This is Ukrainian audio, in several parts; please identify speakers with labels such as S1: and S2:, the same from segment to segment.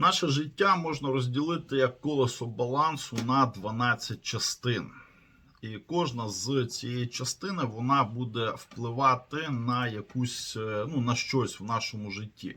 S1: Наше життя можна розділити як колесо балансу на 12 частин. І кожна з цієї частини вона буде впливати на якусь, е, ну, на щось в нашому житті.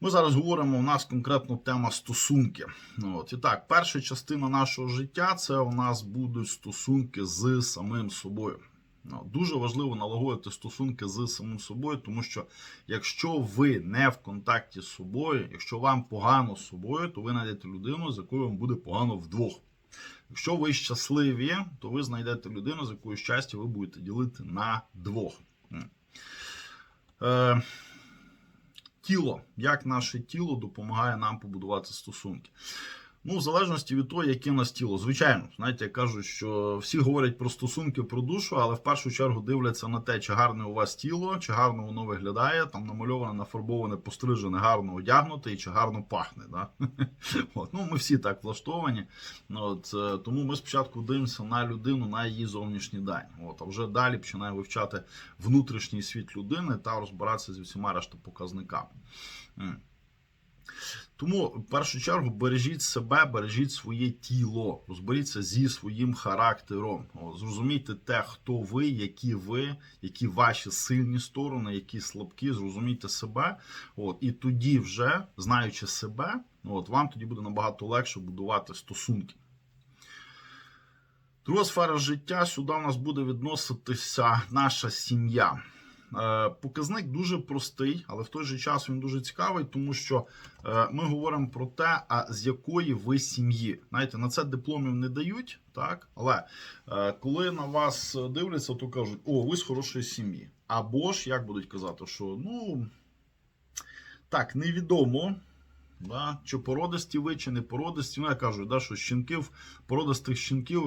S1: Ми зараз говоримо, у нас конкретно тема стосунки. От. І так, перша частина нашого життя це у нас будуть стосунки з самим собою. Ну, Дуже важливо налагодити стосунки з самим собою, тому що якщо ви не в контакті з собою, якщо вам погано з собою, то ви знайдете людину, з якою вам буде погано вдвох. Якщо ви щасливі, то ви знайдете людину, з якою щастя ви будете ділити на двох. Е, тіло, як наше тіло допомагає нам побудувати стосунки. Ну, в залежності від того, яке в нас тіло. Звичайно, знаєте, я кажу, що всі говорять про стосунки, про душу, але в першу чергу дивляться на те, чи гарне у вас тіло, чи гарно воно виглядає, там намальоване, нафарбоване, пострижене, гарно одягнуте і чи гарно пахне. Да? От. Ну, ми всі так влаштовані. От, е, тому ми спочатку дивимося на людину, на її зовнішній день. От, а вже далі починаємо вивчати внутрішній світ людини та розбиратися з усіма решта показниками. Тому в першу чергу бережіть себе, бережіть своє тіло, розберіться зі своїм характером. Зрозумійте те, хто ви, які ви, які ваші сильні сторони, які слабкі. Зрозумійте себе. От, і тоді, вже знаючи себе, от вам тоді буде набагато легше будувати стосунки. Друга сфера життя сюди у нас буде відноситися наша сім'я. Е, Показник дуже простий, але в той же час він дуже цікавий, тому що е, ми говоримо про те, а з якої ви сім'ї. Знаєте, на це дипломів не дають, так? Але е, коли на вас дивляться, то кажуть, о, ви з хорошої сім'ї. Або ж як будуть казати, що ну так, невідомо. Да? Чи породисті ви, чи не породисті. Ну, я кажу, да, що щенків, породистих щенків,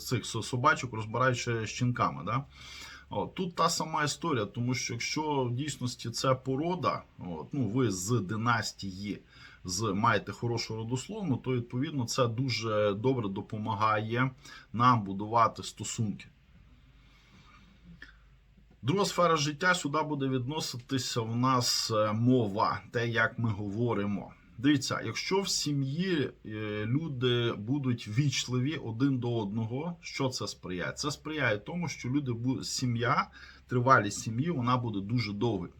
S1: цих собачок розбирають ще щенками. Да? Тут та сама історія, тому що якщо в дійсності це порода, от, ну, ви з династії з, маєте хорошу родословну, то відповідно це дуже добре допомагає нам будувати стосунки. Друга сфера життя сюди буде відноситися в нас е, мова, те, як ми говоримо. Дивіться, якщо в сім'ї е, люди будуть вічливі один до одного, що це сприяє? Це сприяє тому, що люди сім'я, тривалість сім'ї, вона буде дуже довгою.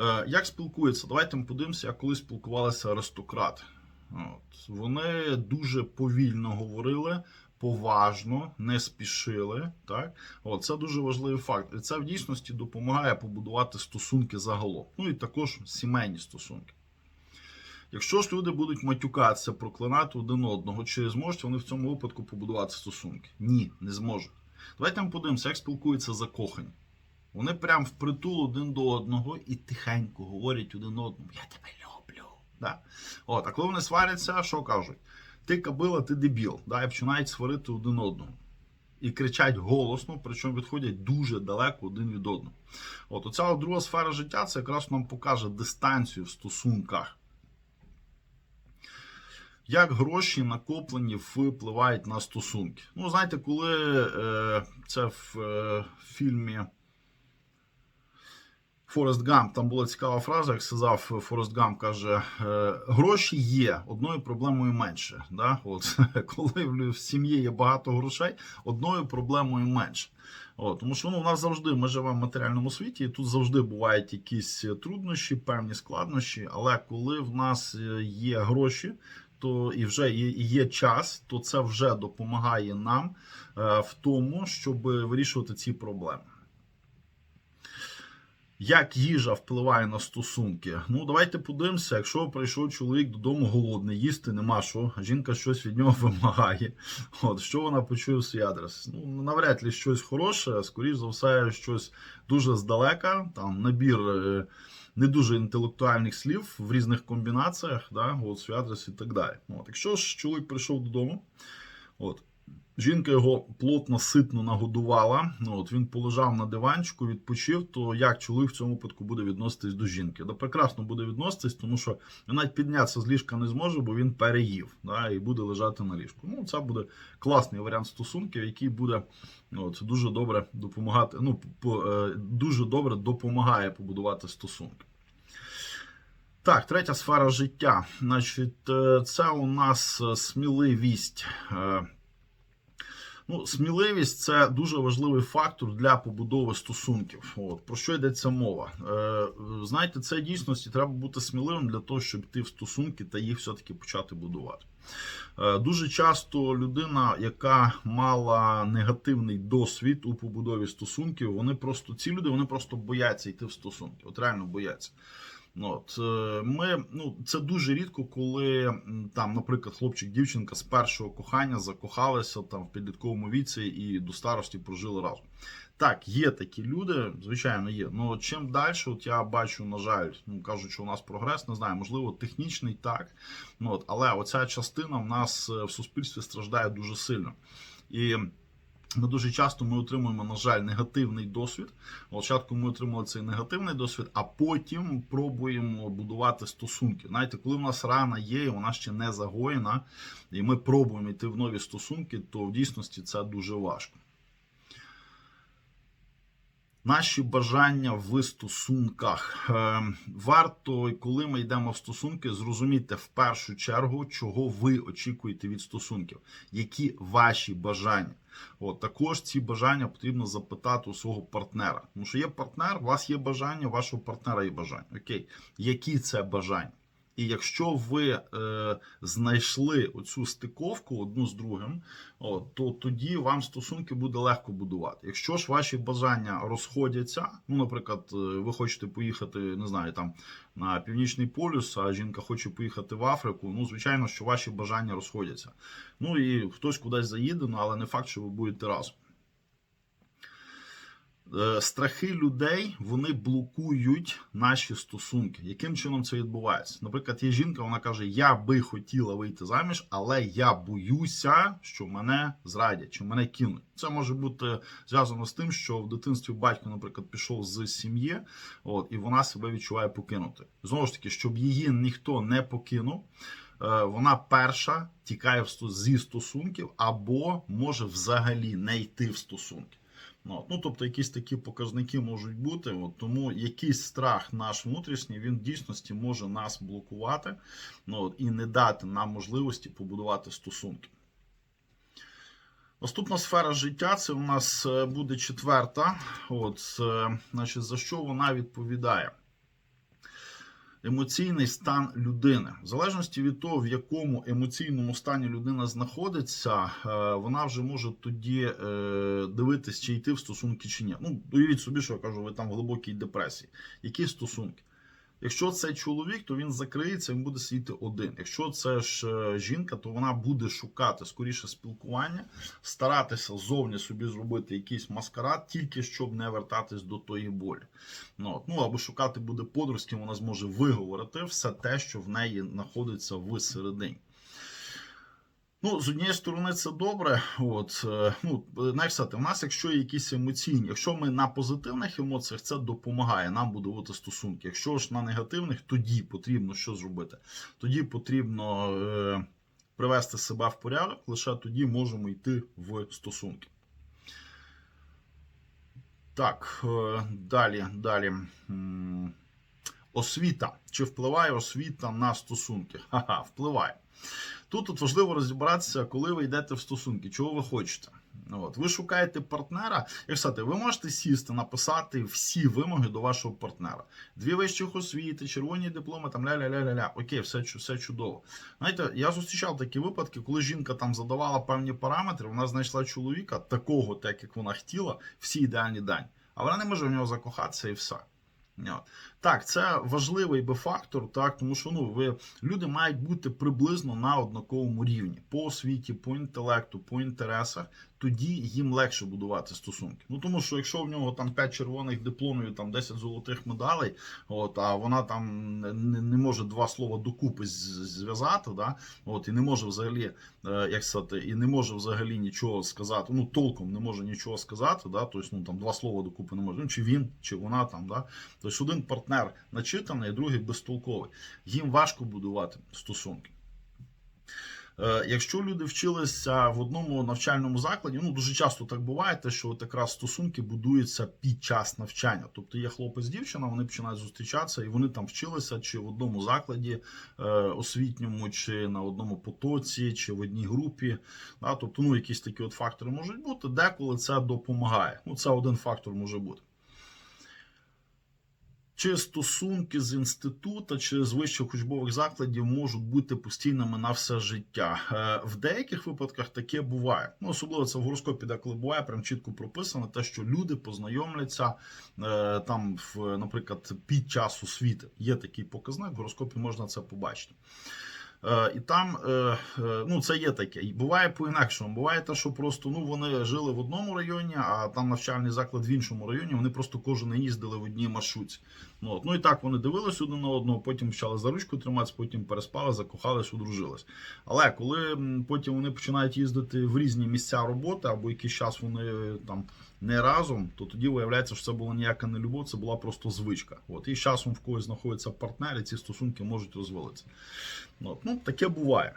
S1: Е, Як спілкуються? Давайте ми подивимося, як коли спілкувалися аристократи. От. Вони дуже повільно говорили, поважно, не спішили. Так? От, це дуже важливий факт. І це в дійсності допомагає побудувати стосунки загалом. Ну і також сімейні стосунки. Якщо ж люди будуть матюкатися, проклинати один одного, чи зможуть вони в цьому випадку побудувати стосунки? Ні, не зможуть. Давайте ми подивимося, як спілкуються закохані. Вони прям впритул один до одного і тихенько говорять один одному: Я тебе люблю. Да. От, а коли вони сваряться, що кажуть? Ти кабила, ти дебіл. Да, і починають сварити один одного. І кричать голосно, причому відходять дуже далеко один від одного. От оця друга сфера життя це якраз нам покаже дистанцію в стосунках. Як гроші накоплені впливають на стосунки? Ну, знаєте, коли е, це в е, фільмі Форест Гамп, там була цікава фраза, як сказав Форест Гамп, каже: е, гроші є, одною проблемою менше. Да? От, коли в сім'ї є багато грошей, одною проблемою менше. От, тому що ну, у нас завжди ми живемо в матеріальному світі, і тут завжди бувають якісь труднощі, певні складнощі. Але коли в нас є гроші, то і вже є, час, то це вже допомагає нам е, в тому, щоб вирішувати ці проблеми. Як їжа впливає на стосунки? Ну, давайте подивимося, якщо прийшов чоловік додому голодний, їсти нема що, жінка щось від нього вимагає. От, Що вона почує в свій адрес? Ну, навряд ли щось хороше, скоріш за все, щось дуже здалека, там набір е, не дуже інтелектуальних слів в різних комбінаціях, да, от, свій і так далі. От, Якщо ж чоловік прийшов додому, от, Жінка його плотно, ситно нагодувала. Ну, от Він полежав на диванчику, відпочив. То як чоловік в цьому випадку буде відноситись до жінки? Да прекрасно буде відноситись, тому що він навіть піднятися з ліжка не зможе, бо він переїв да, і буде лежати на ліжку. Ну, Це буде класний варіант стосунків, який буде от, дуже добре допомагати. Ну, по, е, дуже добре допомагає побудувати стосунки. Так, третя сфера життя. Значить, е, це у нас е, сміливість. Ну, сміливість це дуже важливий фактор для побудови стосунків. От про що йдеться мова? Е, знаєте, це дійсності треба бути сміливим для того, щоб йти в стосунки та їх все-таки почати будувати. Е, дуже часто людина, яка мала негативний досвід у побудові стосунків, вони просто ці люди вони просто бояться йти в стосунки. От реально бояться. Ну, От, е, ми, ну, це дуже рідко, коли там, наприклад, хлопчик, дівчинка з першого кохання закохалися там в підлітковому віці і до старості прожили разом. Так, є такі люди, звичайно, є. Ну чим далі, от я бачу, на жаль, ну кажуть, що у нас прогрес, не знаю, можливо, технічний так. Ну, от, але оця частина в нас е, в суспільстві страждає дуже сильно. І ми дуже часто ми отримуємо, на жаль, негативний досвід. Спочатку ми отримали цей негативний досвід, а потім пробуємо будувати стосунки. Знаєте, коли в нас рана є, і вона ще не загоєна, і ми пробуємо йти в нові стосунки, то в дійсності це дуже важко. Наші бажання в стосунках. Е, Варто, коли ми йдемо в стосунки, зрозуміти в першу чергу, чого ви очікуєте від стосунків, які ваші бажання. От також ці бажання потрібно запитати у свого партнера. Тому що є партнер, у вас є бажання, у вашого партнера є бажання. Окей, які це бажання? І якщо ви е, знайшли оцю стиковку одну з другим, от, то тоді вам стосунки буде легко будувати. Якщо ж ваші бажання розходяться, ну, наприклад, е, ви хочете поїхати, не знаю, там на північний полюс, а жінка хоче поїхати в Африку, ну, звичайно, що ваші бажання розходяться. Ну і хтось кудись заїде, ну, але не факт, що ви будете разом. Е, Страхи людей вони блокують наші стосунки. Яким чином це відбувається? Наприклад, є жінка, вона каже: Я би хотіла вийти заміж, але я боюся, що мене зрадять, чи мене кинуть. Це може бути зв'язано з тим, що в дитинстві батько, наприклад, пішов з сім'ї, от і вона себе відчуває покинути. Знову ж таки, щоб її ніхто не покинув. е, Вона перша тікає зі стосунків або може взагалі не йти в стосунки. Ну, ну, тобто якісь такі показники можуть бути. От, тому якийсь страх наш внутрішній, він в дійсності може нас блокувати ну, от, і не дати нам можливості побудувати стосунки. Наступна сфера життя це у нас е, буде четверта. От, е, значить, за що вона відповідає? Емоційний стан людини. В залежності від того, в якому емоційному стані людина знаходиться, е, вона вже може тоді е, дивитись, чи йти в стосунки чи ні. Ну, уявіть собі, що я кажу, ви там в глибокій депресії. Які стосунки? Якщо це чоловік, то він закриється, він буде сидіти один. Якщо це ж е, жінка, то вона буде шукати скоріше спілкування, старатися зовні собі зробити якийсь маскарад, тільки щоб не вертатись до тої болі. Ну, от, ну або шукати буде подруг, з ким вона зможе виговорити все те, що в неї знаходиться всередині. Ну, з однієї сторони, це добре. От, е, ну, сказати, в нас, якщо є якісь емоційні, якщо ми на позитивних емоціях, це допомагає нам будувати стосунки. Якщо ж на негативних, тоді потрібно що зробити? Тоді потрібно е, привести себе в порядок, лише тоді можемо йти в стосунки. Так, е, далі, далі. Освіта. Чи впливає освіта на стосунки? Ха-ха, впливає. Тут от важливо розібратися, коли ви йдете в стосунки, чого ви хочете. Ну, От, ви шукаєте партнера, як сказати, ви можете сісти, написати всі вимоги до вашого партнера. Дві вищих освіти, червоні дипломи, там ля-ля-ля-ля-ля. Окей, все, все чудово. Знаєте, я зустрічав такі випадки, коли жінка там задавала певні параметри, вона знайшла чоловіка такого, так як вона хотіла, всі ідеальні дані. А вона не може в нього закохатися і все. Так, це важливий би фактор, так, тому що ну, ви, люди мають бути приблизно на однаковому рівні по освіті, по інтелекту, по інтересах. Тоді їм легше будувати стосунки. Ну тому що якщо в нього там 5 червоних дипломів, там 10 золотих медалей, от, а вона там не, не може два слова докупи зв'язати, да, от, і не може взагалі, е, як сказати, і не може взагалі нічого сказати. Ну, толком не може нічого сказати, да, тобто, ну, там два слова докупи не може. Ну, чи він, чи вона там, да. Тобто один партнер начитаний, другий безтолковий. Їм важко будувати стосунки. Е, Якщо люди вчилися в одному навчальному закладі, ну дуже часто так буває, те, що от якраз стосунки будуються під час навчання. Тобто є хлопець, дівчина, вони починають зустрічатися, і вони там вчилися чи в одному закладі е, освітньому, чи на одному потоці, чи в одній групі. Тобто, ну якісь такі от фактори можуть бути. Деколи це допомагає. Ну, це один фактор може бути. Чи стосунки з інституту чи з вищих учбових закладів можуть бути постійними на все життя? Е, В деяких випадках таке буває. Ну, особливо це в гороскопі, деколи буває, прям чітко прописано те, що люди познайомляться е, там, наприклад, під час освіти. Є такий показник, в гороскопі можна це побачити. Е, І там е, е, ну це є таке. І буває по-інакшому. Буває те, що просто ну вони жили в одному районі, а там навчальний заклад в іншому районі. Вони просто кожен їздили в одній маршрутці. Ну, от. ну і так вони дивились один на одного, потім почали за ручку триматися, потім переспали, закохались, одружились. Але коли потім вони починають їздити в різні місця роботи, або якийсь час вони там не разом, то тоді виявляється, що це була ніяка не любов, це була просто звичка. От і з часом в когось знаходиться партнер, і ці стосунки можуть розвалитися. От. Ну, таке буває.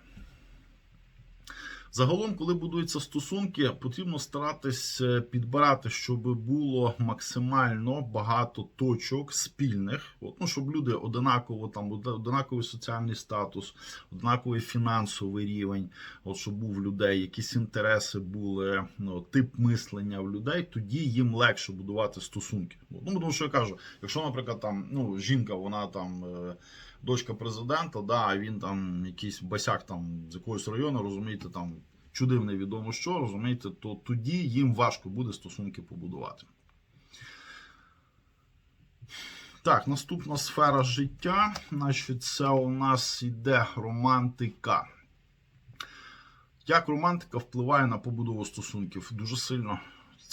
S1: Загалом, коли будуються стосунки, потрібно старатись е, підбирати, щоб було максимально багато точок спільних, от, ну, щоб люди одинаково там одинаковий соціальний статус, одинаковий фінансовий рівень, от, щоб був людей, якісь інтереси були, ну, тип мислення в людей, тоді їм легше будувати стосунки. От, Ну, тому що я кажу, якщо, наприклад, там ну, жінка, вона там. Дочка президента, да, а він там якийсь басяк там з якогось району, розумієте, там чудив невідомо що, розумієте, то тоді їм важко буде стосунки побудувати. Так, наступна сфера життя. Значить, це у нас іде романтика. Як романтика впливає на побудову стосунків? Дуже сильно.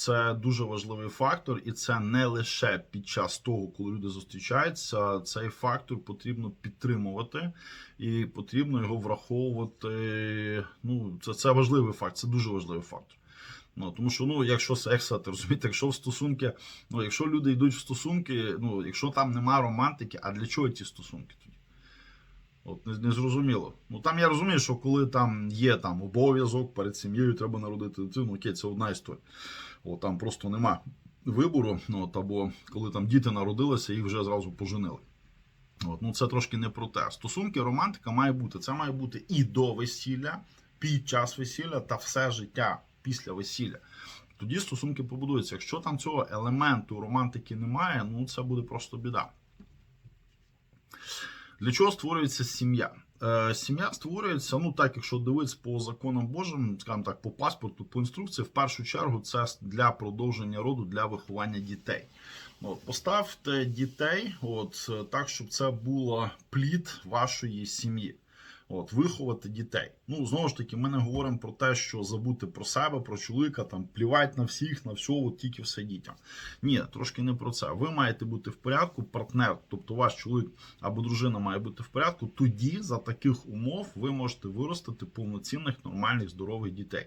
S1: Це дуже важливий фактор, і це не лише під час того, коли люди зустрічаються. Цей фактор потрібно підтримувати і потрібно його враховувати. Ну, це, це важливий факт, це дуже важливий фактор. Ну, тому що, ну, якщо це, як сказати, розумієте, якщо в стосунки, ну, якщо люди йдуть в стосунки, ну, якщо там нема романтики, а для чого ці стосунки тоді? От не, не зрозуміло. Ну там я розумію, що коли там є там обов'язок перед сім'єю, треба народити дитину, окей, це одна історія. От там просто нема вибору. От, або коли там діти народилися, їх вже зразу поженили. От, ну це трошки не про те. Стосунки, романтика має бути. Це має бути і до весілля, під час весілля та все життя після весілля. Тоді стосунки побудуються. Якщо там цього елементу романтики немає, ну це буде просто біда. Для чого створюється сім'я? Е, Сім'я створюється, ну так, якщо дивитися по законам Божим, скажімо так, по паспорту, по інструкції, в першу чергу це для продовження роду, для виховання дітей. От, поставте дітей, от е, так, щоб це було плід вашої сім'ї. От, виховати дітей. Ну, знову ж таки, ми не говоримо про те, що забути про себе, про чоловіка, там плівати на всіх, на все, от тільки все дітям. Ні, трошки не про це. Ви маєте бути в порядку, партнер, тобто ваш чоловік або дружина має бути в порядку. Тоді за таких умов ви можете виростити повноцінних, нормальних, здорових дітей.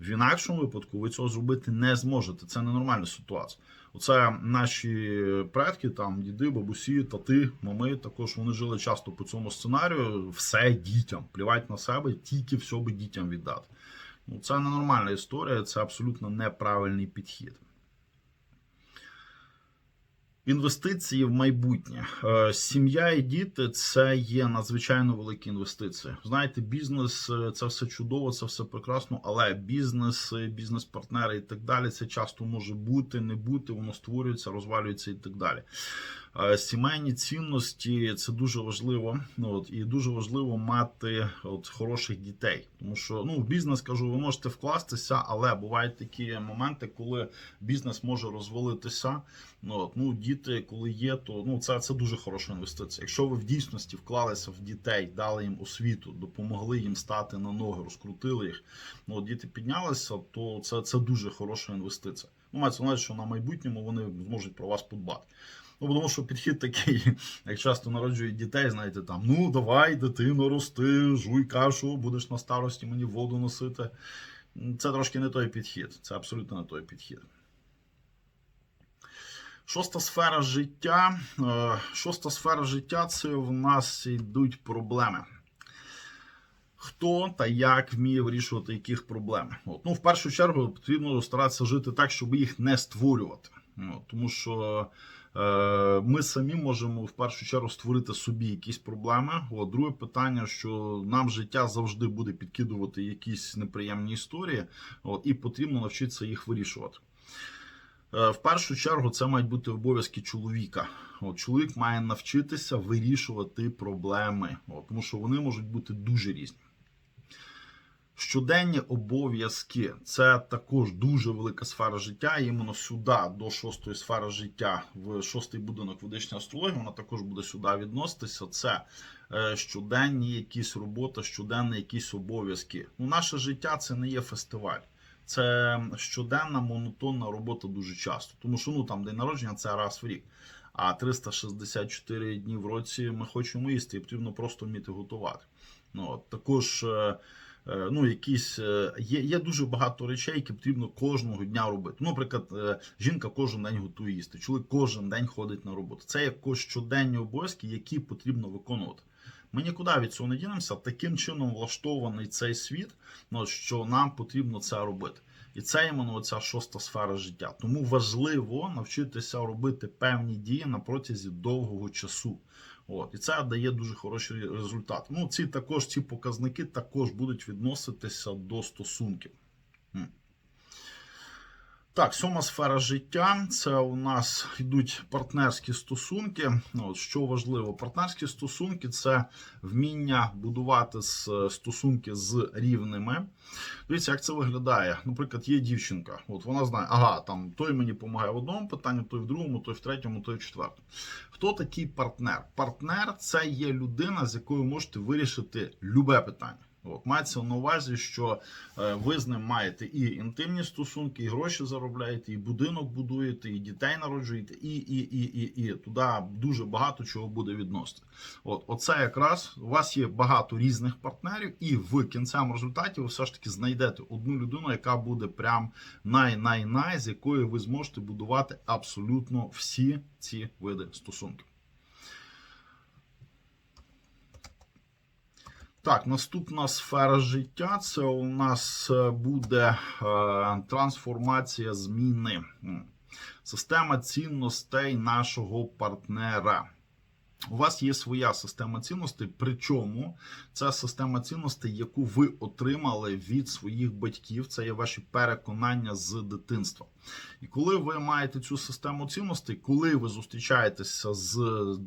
S1: В інакшому випадку ви цього зробити не зможете. Це ненормальна ситуація. Оце наші предки, там діди, бабусі, тати, мами, також вони жили часто по цьому сценарію. Все дітям, плівати на себе, тільки все би дітям віддати. Ну, це ненормальна історія, це абсолютно неправильний підхід. Інвестиції в майбутнє. Е, Сім'я і діти це є надзвичайно великі інвестиції. Знаєте, бізнес е, це все чудово, це все прекрасно, але бізнес, е, бізнес-партнери і так далі, це часто може бути, не бути, воно створюється, розвалюється і так далі. Сімейні цінності це дуже важливо. От, і дуже важливо мати от, хороших дітей. Тому що ну, в бізнес кажу, ви можете вкластися, але бувають такі моменти, коли бізнес може розвалитися. Ну, от, ну, діти, коли є, то ну, це, це дуже хороша інвестиція. Якщо ви в дійсності вклалися в дітей, дали їм освіту, допомогли їм стати на ноги, розкрутили їх, ну, от діти піднялися, то це, це дуже хороша інвестиція. Ну, мається на що на майбутньому вони зможуть про вас подбати. Ну, тому що підхід такий, як часто народжують дітей, знаєте, там, ну давай, дитино, рости, жуй кашу, будеш на старості мені воду носити. Це трошки не той підхід. Це абсолютно не той підхід. Шоста сфера життя. Е, Шоста сфера життя це в нас йдуть проблеми. Хто та як вміє вирішувати яких проблем? От. Ну, в першу чергу потрібно старатися жити так, щоб їх не створювати. От. Тому що ми самі можемо в першу чергу створити собі якісь проблеми. От. Друге питання, що нам життя завжди буде підкидувати якісь неприємні історії, от, і потрібно навчитися їх вирішувати. Е, В першу чергу це мають бути обов'язки чоловіка. От, чоловік має навчитися вирішувати проблеми, от, тому що вони можуть бути дуже різні. Щоденні обов'язки це також дуже велика сфера життя. Іменно сюди, до шостої сфери життя, в шостий будинок ведичної астрології, вона також буде сюди відноситися. Це е, щоденні якісь роботи, щоденні якісь обов'язки. Ну, наше життя це не є фестиваль. Це щоденна монотонна робота дуже часто. Тому що ну там день народження це раз в рік. А 364 дні в році ми хочемо їсти, і потрібно просто вміти готувати. Ну, от, також е, ну, якісь, е, є, є дуже багато речей, які потрібно кожного дня робити. Ну, наприклад, е, жінка кожен день готує їсти, чоловік кожен день ходить на роботу. Це якось щоденні обов'язки, які потрібно виконувати. Ми нікуди від цього не дінемося. Таким чином влаштований цей світ, ну, що нам потрібно це робити. І це іменно ця шоста сфера життя. Тому важливо навчитися робити певні дії на протязі довгого часу. От, і це дає дуже хороші результати. Ну, ці також ці показники також будуть відноситися до стосунків. Так, сьома сфера життя це у нас йдуть партнерські стосунки. Ну, От, що важливо, партнерські стосунки це вміння будувати стосунки з рівними. Дивіться, як це виглядає. Наприклад, є дівчинка, от вона знає, ага, там той мені допомагає в одному питанні, той в другому, той в третьому, той в четвертому. Хто такий партнер? Партнер це є людина, з якою можете вирішити любе питання. От, мається на увазі, що е, ви з ним маєте і інтимні стосунки, і гроші заробляєте, і будинок будуєте, і дітей народжуєте, і, і, і, і, і. туди дуже багато чого буде відносити. От, оце якраз у вас є багато різних партнерів, і в кінцевому результаті ви все ж таки знайдете одну людину, яка буде прям най-най-най, з якою ви зможете будувати абсолютно всі ці види стосунків. Так, наступна сфера життя це у нас е, буде е, трансформація зміни. Система цінностей нашого партнера. У вас є своя система цінностей, причому це система цінностей, яку ви отримали від своїх батьків. Це є ваші переконання з дитинства. І коли ви маєте цю систему цінностей, коли ви зустрічаєтеся з,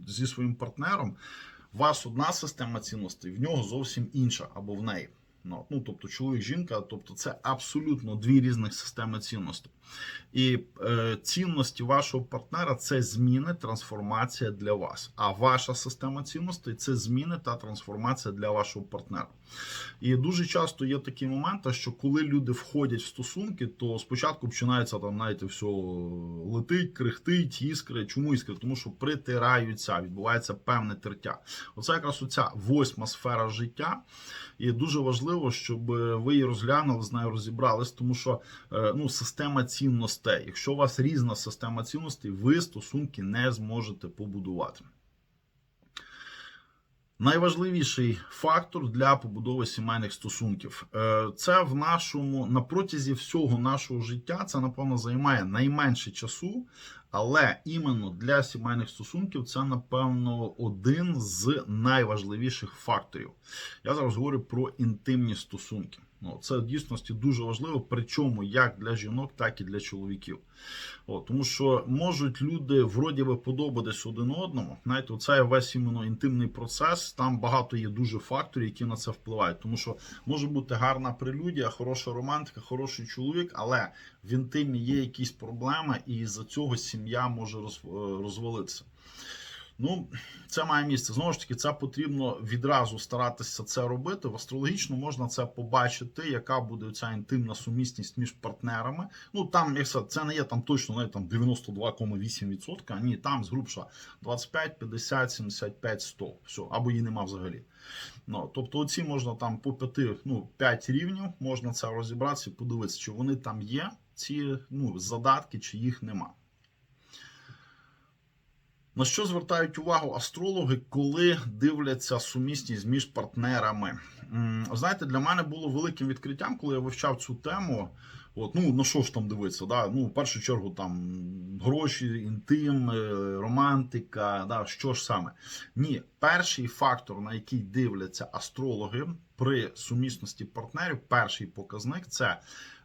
S1: зі своїм партнером, вас одна система цінностей, в нього зовсім інша або в неї. Ну, тобто чоловік, жінка, тобто це абсолютно дві різних системи цінностей. І е, цінності вашого партнера це зміни, трансформація для вас. А ваша система цінностей це зміни та трансформація для вашого партнера. І дуже часто є такі моменти, що коли люди входять в стосунки, то спочатку починається там, знаєте, все летить, крихтить, іскри. Чому іскри? Тому що притираються, відбувається певне тертя. Оце якраз оця восьма сфера життя. І дуже важливо, щоб ви її розглянули, з нею розібрались, тому що е, ну, система цінностей. Якщо у вас різна система цінностей, ви стосунки не зможете побудувати. Найважливіший фактор для побудови сімейних стосунків Е, це в нашому на протязі всього нашого життя. Це напевно займає найменше часу, але іменно для сімейних стосунків це напевно один з найважливіших факторів. Я зараз говорю про інтимні стосунки. Ну, це в дійсності дуже важливо, причому як для жінок, так і для чоловіків. О, тому що можуть люди вроді би подобатись один одному. Знаєте, оце весь іменно інтимний процес. Там багато є дуже факторів, які на це впливають. Тому що може бути гарна прелюдія, хороша романтика, хороший чоловік, але в інтимі є якісь проблеми, і за цього сім'я може роз- розвалитися. Ну, це має місце. Знову ж таки, це потрібно відразу старатися це робити. В астрологічно можна це побачити, яка буде ця інтимна сумісність між партнерами. Ну там, як це не є там точно не там 92,8%. Ні, там згрубша 25, 50, 75, 100. Все, або її нема взагалі. Ну, тобто, оці можна там по п'яти, ну, 5 рівнів, можна це розібратися і подивитися, чи вони там є, ці ну, задатки, чи їх нема. На що звертають увагу астрологи, коли дивляться сумісність між партнерами? Знаєте, для мене було великим відкриттям, коли я вивчав цю тему. От, ну на що ж там дивитися? Да? Ну, в першу чергу там гроші, інтим, е, романтика, да, що ж саме. Ні, перший фактор, на який дивляться астрологи при сумісності партнерів, перший показник це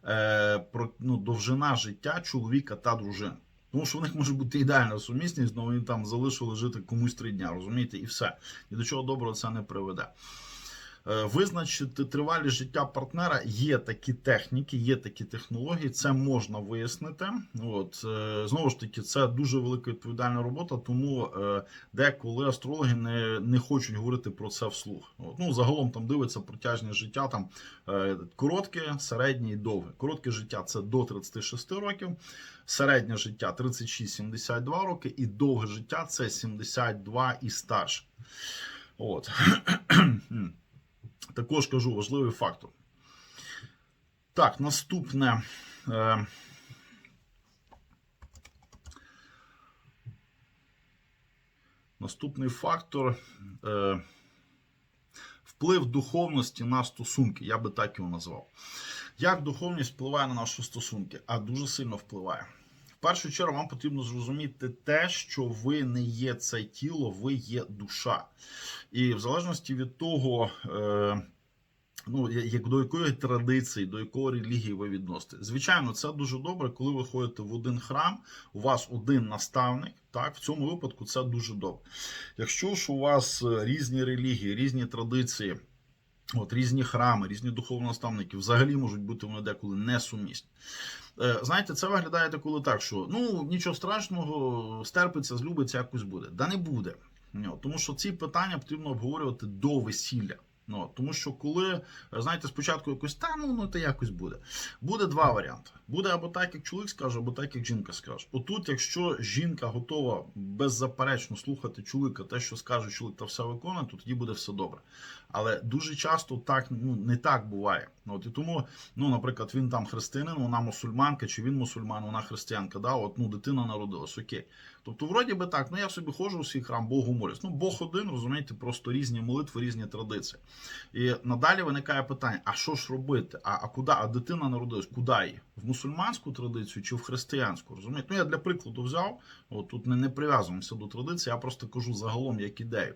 S1: е, про, ну, довжина життя чоловіка та дружини. Тому що в них може бути ідеальна сумісність, але вони там залишили жити комусь три дня, розумієте, і все. І до чого доброго це не приведе. Е, Визначити тривалість життя партнера є такі техніки, є такі технології, це можна вияснити. От е, знову ж таки, це дуже велика відповідальна робота, тому е, деколи астрологи не, не хочуть говорити про це вслух. От, ну загалом там дивиться протяжність життя там коротке, середнє і довге. Коротке життя це до 36 років, середнє життя 36-72 роки, і довге життя це 72 і старше. От. Також кажу важливий фактор. Так, наступне. Е, наступний фактор е, вплив духовності на стосунки. Я би так його назвав. Як духовність впливає на наші стосунки? А дуже сильно впливає. Першу чергу вам потрібно зрозуміти те, що ви не є це тіло, ви є душа. І в залежності від того, е, ну, як до якої традиції, до якої релігії ви відносите. Звичайно, це дуже добре, коли ви ходите в один храм, у вас один наставник. Так, в цьому випадку це дуже добре. Якщо ж у вас е, різні релігії, різні традиції. От різні храми, різні духовні наставники взагалі можуть бути вони деколи несумісні. Е, Знаєте, це виглядає деколи так, що ну нічого страшного, стерпиться, злюбиться, якось буде. Да не буде. Тому що ці питання потрібно обговорювати до весілля. Ну, тому що коли, знаєте, спочатку якось та ну, ну то якось буде. Буде два варіанти. Буде або так, як чоловік скаже, або так, як жінка скаже. Отут, якщо жінка готова беззаперечно слухати чоловіка, те, що скаже чоловік, та все виконує, то тоді буде все добре. Але дуже часто так ну не так буває. От і тому, ну, наприклад, він там християнин, вона мусульманка, чи він мусульман, вона християнка. Да, от ну дитина народилась, окей. Тобто, вроді би так, ну я собі ходжу у свій храм, Богу молюсь. Ну, Бог один, розумієте, просто різні молитви, різні традиції. І надалі виникає питання: а що ж робити? А а куди? А дитина народилась? Куди її? В мусульманську традицію чи в християнську? Розумієте? Ну я для прикладу взяв. От тут не, не прив'язуємося до традиції, я просто кажу загалом як ідею.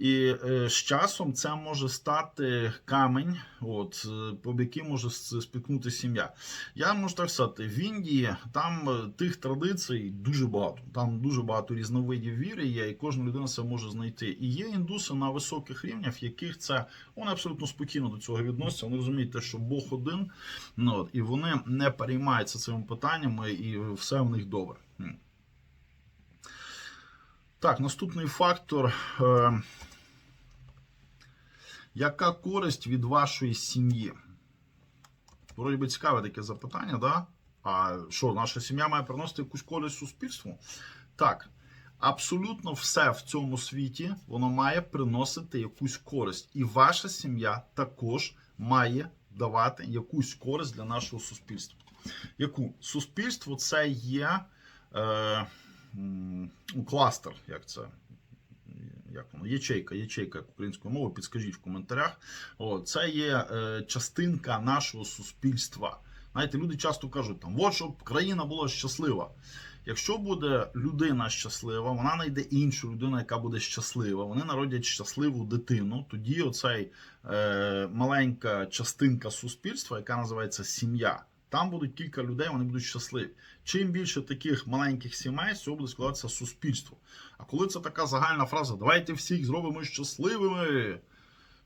S1: І е, з часом це може стати камінь, от, е, об який може с- спіткнути сім'я. Я можу так сказати, в Індії там е, тих традицій дуже багато. Там дуже багато різновидів віри є, і кожна людина це може знайти. І є індуси на високих рівнях, в яких це вони абсолютно спокійно до цього відносяться. Вони розуміють те, що Бог один, ну, от, і вони не переймаються цими питаннями, і все в них добре. Так, наступний фактор. Яка користь від вашої сім'ї? Вроді би цікаве таке запитання, да? А що, наша сім'я має приносити якусь користь суспільству? Так. Абсолютно все в цьому світі воно має приносити якусь користь. І ваша сім'я також має давати якусь користь для нашого суспільства. Яку? Суспільство це є е, ну, кластер, як це як воно, ячейка, ячейка як українською мовою, підскажіть в коментарях. О, це є е, частинка нашого суспільства. Знаєте, люди часто кажуть, там, от щоб країна була щаслива. Якщо буде людина щаслива, вона знайде іншу людину, яка буде щаслива. Вони народять щасливу дитину. Тоді оцей е, маленька частинка суспільства, яка називається сім'я. Там будуть кілька людей, вони будуть щасливі. Чим більше таких маленьких сімей, цього буде складатися суспільство. А коли це така загальна фраза, давайте всіх зробимо щасливими.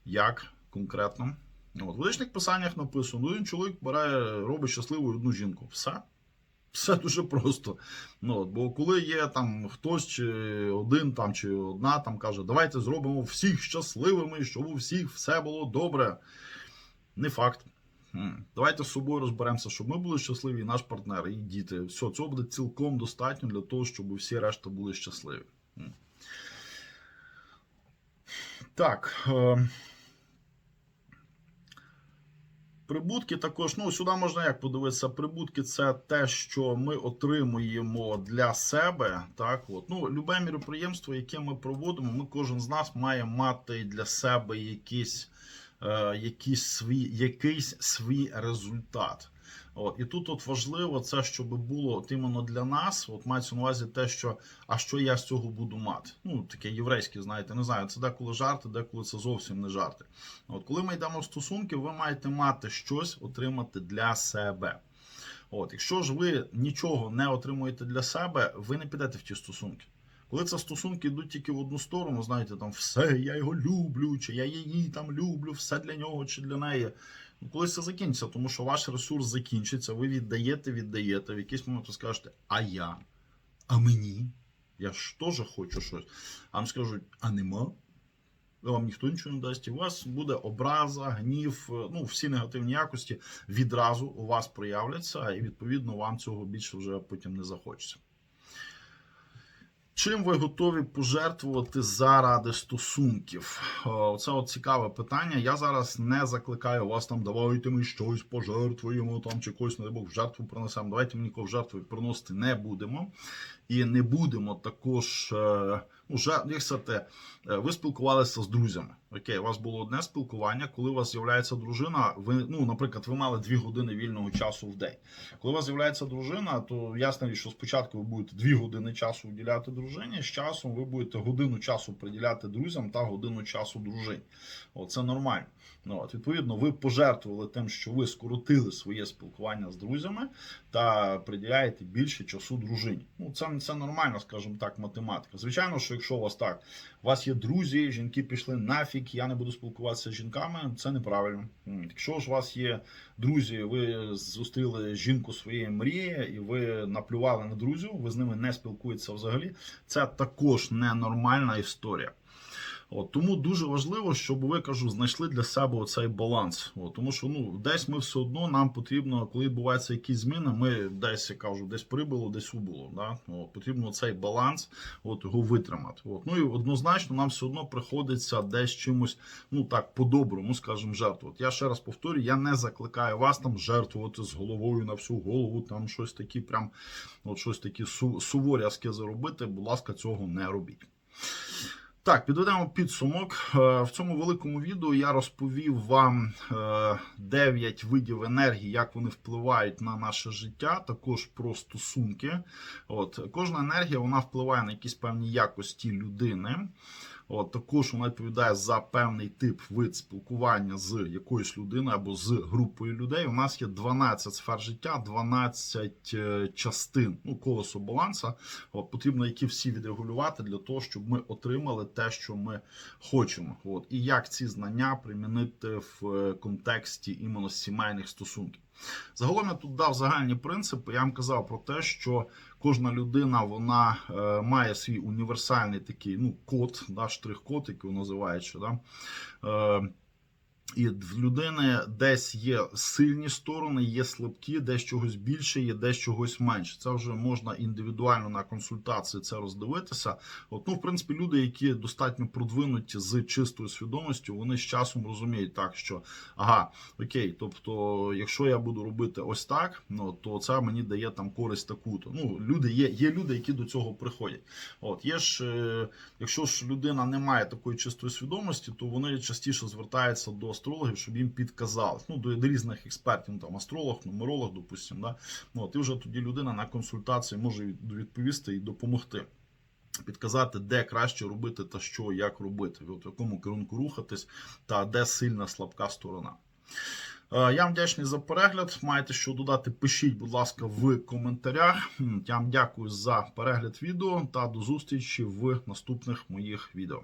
S1: Як конкретно? От, в величних писаннях написано: один чоловік бере, робить щасливою одну жінку. Все. Все дуже просто. Ну, от, бо коли є там хтось чи один там, чи одна там каже, давайте зробимо всіх щасливими, щоб у всіх все було добре. Не факт. Давайте з собою розберемося, щоб ми були щасливі, і наш партнер, і діти. Все, цього буде цілком достатньо для того, щоб всі решта були щасливі. Так. Е... Прибутки також, ну сюди можна як подивитися. Прибутки це те, що ми отримуємо для себе. Так, от ну любе міроприємство, яке ми проводимо, ми кожен з нас має мати для себе якийсь, е, якийсь свій, якийсь свій результат. От, і тут от важливо це, щоб було от іменно для нас. От мається на увазі те, що а що я з цього буду мати. Ну таке єврейське, знаєте, не знаю. Це деколи жарти, деколи це зовсім не жарти. От коли ми йдемо в стосунки, ви маєте мати щось отримати для себе. От, якщо ж ви нічого не отримуєте для себе, ви не підете в ті стосунки. Коли це стосунки йдуть тільки в одну сторону, знаєте, там все, я його люблю, чи я її там люблю, все для нього чи для неї. Ну, колись це закінчиться, тому що ваш ресурс закінчиться, ви віддаєте, віддаєте. В якийсь момент ви скажете, а я? А мені? Я ж теж хочу щось. А вам скажуть, а нема? Вам ніхто нічого не дасть. І у вас буде образа, гнів, ну всі негативні якості відразу у вас проявляться, і відповідно вам цього більше вже потім не захочеться. Чим ви готові пожертвувати заради стосунків? О, Це от цікаве питання. Я зараз не закликаю вас там, давайте ми щось пожертвуємо там чи когось, не Бог, в жертву принесемо. Давайте ми нікого в жертву приносити не будемо. І не будемо також. Ну, жа- як сказати, е, ви спілкувалися з друзями. Окей, у вас було одне спілкування. Коли у вас з'являється дружина, ви, ну, наприклад, ви мали дві години вільного часу в день. Коли у вас з'являється дружина, то ясно, що спочатку ви будете дві години часу уділяти дружині, з часом ви будете годину часу приділяти друзям та годину часу дружині. О, це нормально. Ну, от, відповідно, ви пожертвували тим, що ви скоротили своє спілкування з друзями та приділяєте більше часу дружині. Ну, це, це нормально, скажімо так, математика. Звичайно, що якщо у вас так, у вас є друзі, жінки пішли нафіг, я не буду спілкуватися з жінками, це неправильно. Якщо ж у вас є друзі, ви зустріли жінку своєї мрії, і ви наплювали на друзів, ви з ними не спілкуєтеся взагалі. Це також ненормальна історія. От, тому дуже важливо, щоб ви кажу, знайшли для себе оцей баланс. От, тому що ну десь ми все одно нам потрібно, коли відбуваються якісь зміни, ми десь я кажу, десь прибуло, десь убуло. Да? От, потрібно цей баланс от, його витримати. От, ну і однозначно нам все одно приходиться десь чимось, ну так, по-доброму, скажімо, жертвувати. Я ще раз повторюю, я не закликаю вас там жертвувати з головою на всю голову, там щось такі, прям от щось такі су- суворі аскези робити. Будь ласка, цього не робіть. Так, підведемо підсумок. Е, В цьому великому відео я розповів вам 9 видів енергії, як вони впливають на наше життя, також про стосунки. От, Кожна енергія вона впливає на якісь певні якості людини. От, також вона відповідає за певний тип вид спілкування з якоюсь людиною або з групою людей. У нас є 12 сфер життя, 12 е, частин, ну, колесо баланса. От, потрібно які всі відрегулювати для того, щоб ми отримали те, що ми хочемо. От, і як ці знання примінити в е, контексті іменно сімейних стосунків. Загалом я тут дав загальні принципи. Я вам казав про те, що кожна людина вона е, має свій універсальний такий ну, код, да, штрих-код, який називається. Да? І в людини десь є сильні сторони, є слабкі, десь чогось більше, є десь чогось менше. Це вже можна індивідуально на консультації це роздивитися. От, ну, в принципі, люди, які достатньо продвинуті з чистою свідомістю, вони з часом розуміють так, що ага, окей, тобто, якщо я буду робити ось так, ну то це мені дає там користь таку-то. Ну, люди є, є люди, які до цього приходять. От є ж, е, якщо ж людина не має такої чистої свідомості, то вони частіше звертаються до астрологів, щоб їм підказали. Ну, до, до різних експертів, ну, там астролог, нумеролог, допустимо, да? ну, і вже тоді людина на консультації може відповісти і допомогти. Підказати, де краще робити та що, як робити, в якому керунку рухатись, та де сильна слабка сторона. Е, Я вам вдячний за перегляд. Маєте що додати, пишіть, будь ласка, в коментарях. Я вам дякую за перегляд відео та до зустрічі в наступних моїх відео.